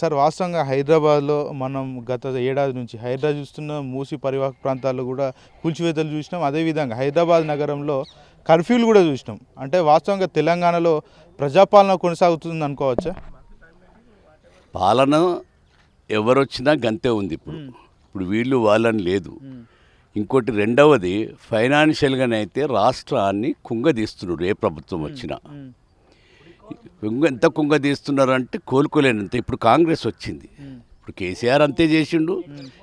Sir వాస్తవంగా హైదరాబాద్లో మనం గత ఏడాది నుంచి హైదరాబాద్ చూస్తున్న మూసి పరివాహక ప్రాంతాల్లో కూడా కూల్చివేతలు చూసినాం. అదేవిధంగా హైదరాబాద్ నగరంలో కర్ఫ్యూలు కూడా చూసినాం. అంటే వాస్తవంగా తెలంగాణలో ప్రజాపాలన కొనసాగుతుంది అనుకోవచ్చా? పాలన ఎవరొచ్చినా గంతే ఉంది ఇప్పుడు. ఇప్పుడు వీళ్ళు వాళ్ళని లేదు. ఇంకోటి రెండవది ఫైనాన్షియల్గానైతే రాష్ట్రాన్ని కుంగదీస్తున్నారు ఏ ప్రభుత్వం వచ్చినా. ఎంత కుంగదీస్తున్నారంటే కోలుకోలేనంత. ఇప్పుడు కాంగ్రెస్ వచ్చింది. ఇప్పుడు కేసీఆర్ అంతే చేసిండు.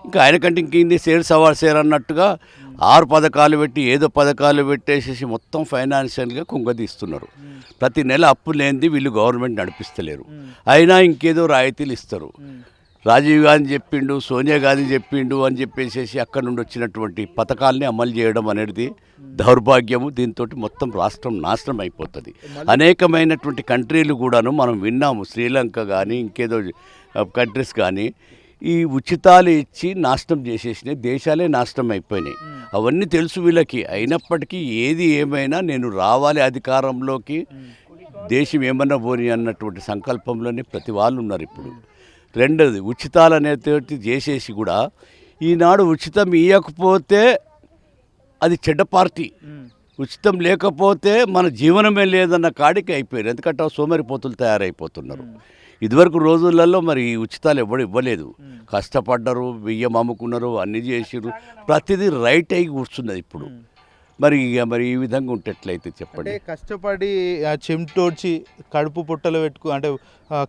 ఇంకా ఆయనకంటే ఇంకేంది? సేర్ సవాల్ సేర్ అన్నట్టుగా ఆరు పథకాలు పెట్టి ఏదో పథకాలు పెట్టేసేసి మొత్తం ఫైనాన్షియల్గా కుంగదీస్తున్నారు ప్రతి నెల అప్పు లేనిది వీళ్ళు గవర్నమెంట్ నడిపిస్తలేరు. అయినా ఇంకేదో రాయితీలు ఇస్తారు. రాజీవ్ గాంధీ చెప్పిండు సోనియా గాంధీ చెప్పిండు అని చెప్పేసి అక్కడ నుండి వచ్చినటువంటి పథకాల్ని అమలు చేయడం అనేది దౌర్భాగ్యము. దీంతో మొత్తం రాష్ట్రం నాశనం అయిపోతుంది. అనేకమైనటువంటి కంట్రీలు కూడాను మనం విన్నాము. శ్రీలంక కానీ ఇంకేదో కంట్రీస్ కానీ ఈ ఉచితాలు ఇచ్చి నాశనం చేసేసినాయి. దేశాలే నాశనం అయిపోయినాయి. అవన్నీ తెలుసు వీళ్ళకి. అయినప్పటికీ ఏది ఏమైనా నేను రావాలి అధికారంలోకి. దేశం ఏమన్నా పోని అన్నటువంటి సంకల్పంలోనే ప్రతి వాళ్ళు ఉన్నారు ఇప్పుడు. రెండోది ఉచితాలు అనేటువంటి చేసేసి కూడా ఈనాడు ఉచితం ఇవ్వకపోతే అది చెడ్డ పార్టీ. ఉచితం లేకపోతే మన జీవనమే లేదన్న కాడికి అయిపోయారు. ఎందుకంటే సోమరిపోతులు తయారైపోతున్నారు. ఇదివరకు రోజులలో మరి ఈ ఉచితాలు ఎవడు ఇవ్వలేదు. కష్టపడ్డరు బియ్యం అమ్ముకున్నారు అన్ని చేసిర్రు. ప్రతిదీ రైట్ అయి కూర్చున్నది ఇప్పుడు. మరి ఇక మరి ఈ విధంగా ఉంటట్లయితే అంటే చెప్పండి కష్టపడి ఆ చెమటోడ్చి కడుపు పుట్టలు పెట్టుకు అంటే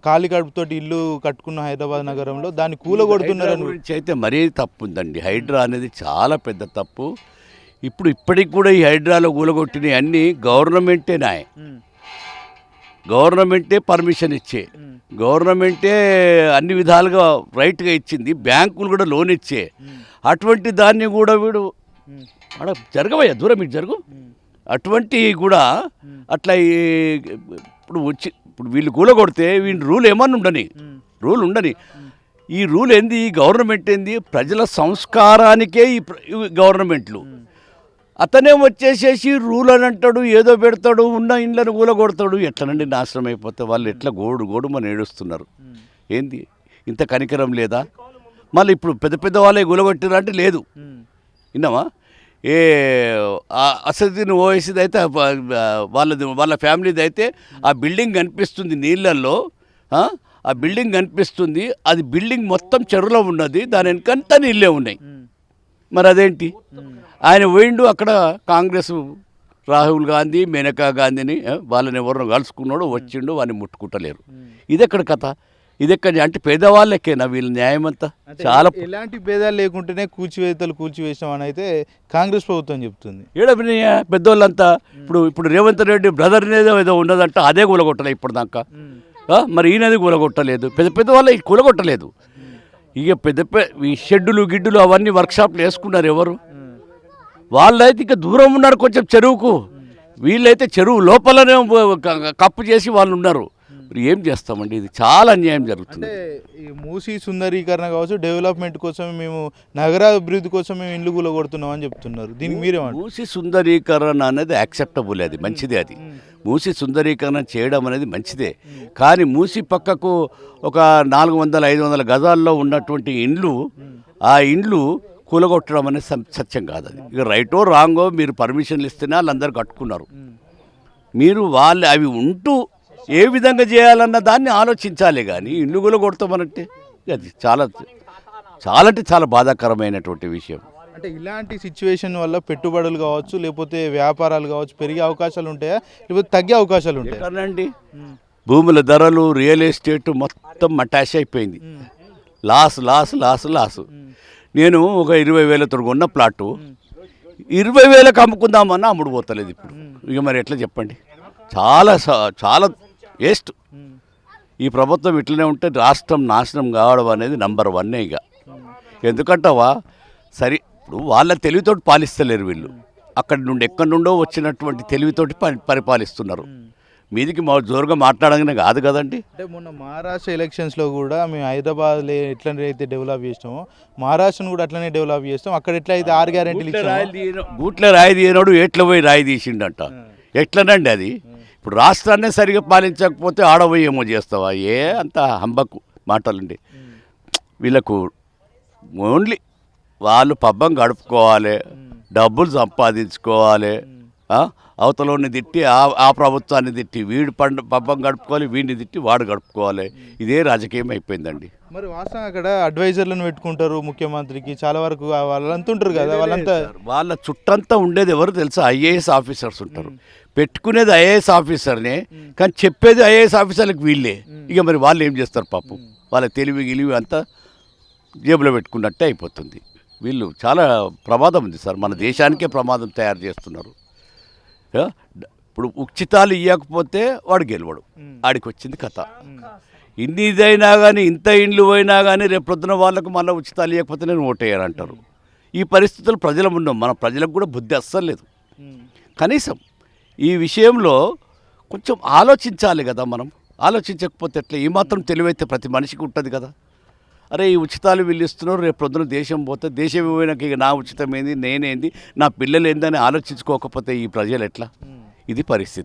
ఖాళీ కడుపుతోటి ఇల్లు కట్టుకున్న హైదరాబాద్ నగరంలో దాన్ని హైడ్రా కూలగొడుతున్నారని గురించి అయితే మరీ తప్పు ఉందండి హైడ్రా అనేది చాలా పెద్ద తప్పు. ఇప్పుడు ఇప్పటికి కూడా ఈ హైడ్రాలో కూలగొట్టినవి అన్నీ గవర్నమెంటే నాయ. గవర్నమెంటే పర్మిషన్ ఇచ్చే. గవర్నమెంటే అన్ని విధాలుగా రైట్గా ఇచ్చింది. బ్యాంకులు కూడా లోన్ ఇచ్చే. అటువంటి దాన్ని కూడా వీడు అక్కడ జరగవయ్యా దూరం ఇటు జరుగు. అటువంటి కూడా అట్లా ఈ- ఇప్పుడు వచ్చి ఇప్పుడు వీళ్ళు కూలగొడితే వీళ్ళు రూల్ ఏమన్నా ఉండని. రూల్ ఉండని. ఈ రూల్ ఏంది? ఈ గవర్నమెంట్ ఏంది? ప్రజల సంస్కారానికే ఈ గవర్నమెంట్లు. అతనే వచ్చేసేసి రూల్ అని అంటాడు ఏదో పెడతాడు ఉన్న ఇండ్లను కూలగొడతాడు. ఎట్లనండి నాశనం అయిపోతే వాళ్ళు ఎట్లా గోడు గోడు మన ఏడుస్తున్నారు ఏంది? ఇంత కనికరం లేదా? మళ్ళీ ఇప్పుడు పెద్ద పెద్ద వాళ్ళే కూలగొట్టిరా అంటే లేదు. ఉమ్, విన్నామా ఏ అసదుద్దీన్ ఓవైసీది అయితే వాళ్ళది వాళ్ళ ఫ్యామిలీది అయితే ఆ బిల్డింగ్ కనిపిస్తుంది నీళ్ళల్లో ఆ? బిల్డింగ్ కనిపిస్తుంది అది బిల్డింగ్ మొత్తం చెరువులో ఉన్నది దాని వెనకంతా నీళ్ళే ఉన్నాయి. మరి అదేంటి? ఆయన పోయిండు అక్కడ కాంగ్రెస్ రాహుల్ గాంధీ మేనకా గాంధీని వాళ్ళని ఎవరినో కలుసుకున్నాడు వచ్చిండు వాడిని ముట్టుకుంటలేరు. ఇదెక్కడ కథ? ఇదెక్కడ అంటే పేదవాళ్ళకేనా వీళ్ళ న్యాయం అంతా చాలా ఎలాంటి భేదాలు లేకుంటేనే కూల్చివేతలు కూల్చివేసాం అని అయితే కాంగ్రెస్ ప్రభుత్వం చెప్తుంది. ఏడబినయ్య పెద్దోళ్ళంతా ఇప్పుడు ఇప్పుడు రేవంత్ రెడ్డి బ్రదర్ ఏదో ఏదో ఉన్నదంట అదే కూలగొట్టలే ఇప్పుడు దాకా మరి ఈయనది కూలగొట్టలేదు. పెద్ద పెద్ద వాళ్ళ కూలగొట్టలేదు. ఇక పెద్ద ఈ షెడ్డులు గిడ్డులు అవన్నీ వర్క్షాప్లు వేసుకున్నారు ఎవరు? వాళ్ళైతే ఇక దూరం ఉన్నారు కొంచెం చెరువుకు. వీళ్ళైతే చెరువు లోపలనే కప్పు చేసి వాళ్ళు ఉన్నారు. ఏం చేస్తామండి? ఇది చాలా అన్యాయం జరుగుతుంది. ఈ మూసీ సుందరీకరణ కావచ్చు డెవలప్మెంట్ కోసం మేము నగరాభివృద్ధి కోసం మేము ఇండ్లు కూలగొడుతున్నాం అని చెప్తున్నారు. దీనికి మీరేమంటారు? మూసి సుందరీకరణ అనేది యాక్సెప్టబుల్ అది మంచిదే అది. మూసి సుందరీకరణ చేయడం అనేది మంచిదే. కానీ మూసి పక్కకు ఒక నాలుగు వందల ఐదు వందల గజాల్లో ఉన్నటువంటి ఇండ్లు ఆ ఇండ్లు కూలగొట్టడం అనేది సత్యం కాదు అది. ఇక రైటో రాంగో మీరు పర్మిషన్లు ఇస్తేనే వాళ్ళందరూ కట్టుకున్నారు. మీరు వాళ్ళు అవి ఉంటూ ఏ విధంగా చేయాలన్న దాన్ని ఆలోచించాలి కానీ ఇల్లు కూడా కొడతామనంటే అది చాలా చాలా అంటే చాలా బాధాకరమైనటువంటి విషయం. అంటే ఇలాంటి సిచ్యువేషన్ వల్ల పెట్టుబడులు కావచ్చు లేకపోతే వ్యాపారాలు కావచ్చు పెరిగే అవకాశాలు ఉంటాయా? లేకపోతే తగ్గే అవకాశాలు ఉంటాయా? ఎక్కడండి భూముల ధరలు రియల్ ఎస్టేట్ మొత్తం మటాష్ అయిపోయింది. Loss loss loss loss. నేను ఒక ఇరవై వేలతో కొన్న ప్లాటు ఇరవై వేలకు అమ్ముకుందామన్నా అమ్ముడు పోతలేదు ఇప్పుడు. ఇక మరి ఎట్లా చెప్పండి? చాలా చాలా వేస్ట్. ఈ ప్రభుత్వం ఇట్లనే ఉంటే రాష్ట్రం నాశనం కావడం అనేది నంబర్ వన్నే ఇక. ఎందుకంటావా? సరే ఇప్పుడు వాళ్ళ తెలివితోటి పాలిస్తలేరు వీళ్ళు. అక్కడి నుండి ఎక్కడి నుండో వచ్చినటువంటి తెలివితోటి పరి- పరిపాలిస్తున్నారు. మీదికి మా జోరుగా మాట్లాడగానే కాదు కదండి? అంటే మొన్న మహారాష్ట్ర ఎలక్షన్స్లో కూడా మేము హైదరాబాద్ ఎట్లనైతే డెవలప్ చేసినామో మహారాష్ట్రను కూడా అట్లనే డెవలప్ చేస్తాం అక్కడ ఎట్లా అయితే ఆరు గ్యారెంటీలు గూట్ల రాయి తీయనోడు ఎట్ల పోయి రాయి తీసిండంట. ఎట్లనండి అది? ఇప్పుడు రాష్ట్రాన్నే సరిగా పాలించకపోతే ఆడబోయి ఏమో చేస్తావా? ఏ అంత హంబకు మాటలండి. వీళ్ళకు ఓన్లీ వాళ్ళు పబ్బం గడుపుకోవాలి డబ్బులు సంపాదించుకోవాలి? అవతలని తిట్టి ఆ ఆ ప్రభుత్వాన్ని తిట్టి వీడు పండు పబ్బం గడుపుకోవాలి వీడిని తిట్టి వాడు గడుపుకోవాలి. ఇదే రాజకీయం అయిపోయిందండి. మరి వాస్తవం అక్కడ అడ్వైజర్లను పెట్టుకుంటారు ముఖ్యమంత్రికి. చాలా వరకు వాళ్ళంతా ఉంటారు కదా వాళ్ళంతా వాళ్ళ చుట్టంతా ఉండేది ఎవరు తెలుసా? ఐఏఎస్ ఆఫీసర్స్ ఉంటారు. పెట్టుకునేది ఐఏఎస్ ఆఫీసర్నే కానీ చెప్పేది ఐఏఎస్ ఆఫీసర్లకు వీళ్ళే. ఇక మరి వాళ్ళు ఏం చేస్తారు పాపం? వాళ్ళ తెలివి గిలివి అంతా జేబులో పెట్టుకున్నట్టే అయిపోతుంది. వీళ్ళు చాలా ప్రమాదం ఉంది సార్. మన దేశానికే ప్రమాదం తయారు చేస్తున్నారు. ఇప్పుడు ఉచితాలు ఇవ్వకపోతే వాడు గెలవడు. ఆడికి వచ్చింది కథ. ఇన్ని ఇదైనా కానీ ఇంత ఇండ్లు పోయినా కానీ రేపు పొద్దున వాళ్ళకు మళ్ళీ ఉచితాలు ఇవ్వకపోతే నేను ఓటేయాలంటారు ఈ పరిస్థితులు ప్రజలు ఉన్నాం మన ప్రజలకు కూడా బుద్ధి అస్సలు లేదు. కనీసం ఈ విషయంలో కొంచెం ఆలోచించాలి కదా మనం. ఆలోచించకపోతే ఎట్లా? ఈ మాత్రం తెలివైతే ప్రతి మనిషికి ఉంటుంది కదా. అరే ఈ ఉచితాలు వీళ్ళు ఇస్తున్నారు రేపు ప్రొద్దున దేశం పోతే దేశం పోయినాక ఇక నా ఉచితం ఏంది నేనేంది నా పిల్లలు ఏందని ఆలోచించుకోకపోతే ఈ ప్రజలు ఎట్లా? ఇది పరిస్థితి.